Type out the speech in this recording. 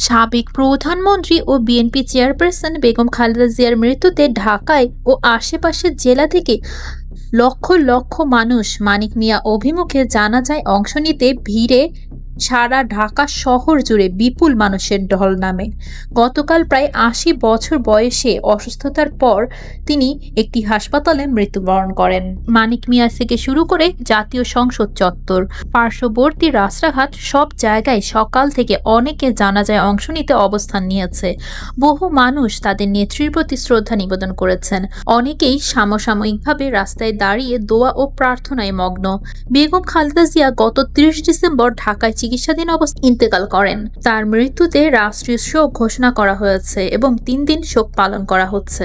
সাবেক প্রধানমন্ত্রী ও বিএনপি চেয়ারপারসন বেগম খালেদা জিয়ার মৃত্যুতে ঢাকায় ও আশেপাশের জেলা থেকে লক্ষ লক্ষ মানুষ মানিক মিয়া অভিমুখে জানাজায় অংশ নিতে ভিড়ে সারা ঢাকা শহর জুড়ে বিপুল মানুষের ঢল নামে। গতকাল প্রায় আশি বছর বয়সে অসুস্থতার পর তিনি একটি হাসপাতালে মৃত্যুবরণ করেন। মানিক মিয়া থেকে শুরু করে জাতীয় সংসদ চত্বর, পার্শ্ববর্তী রাস্তাঘাট সব জায়গায় সকাল থেকে অনেকে জানাজায় অংশ নিতে অবস্থান নিয়েছে। বহু মানুষ তাদের নেত্রীর প্রতি শ্রদ্ধা নিবেদন করেছেন। অনেকেই সামসাময়িকভাবে রাস্তায় দাঁড়িয়ে দোয়া ও প্রার্থনায় মগ্ন। বেগম খালেদা জিয়া গত ত্রিশ ডিসেম্বর ঢাকায় চিকিৎসাধীন অবস্থায় ইন্তেকাল করেন। তার মৃত্যুতে রাষ্ট্রীয় শোক ঘোষণা করা হয়েছে এবং তিন দিন শোক পালন করা হচ্ছে।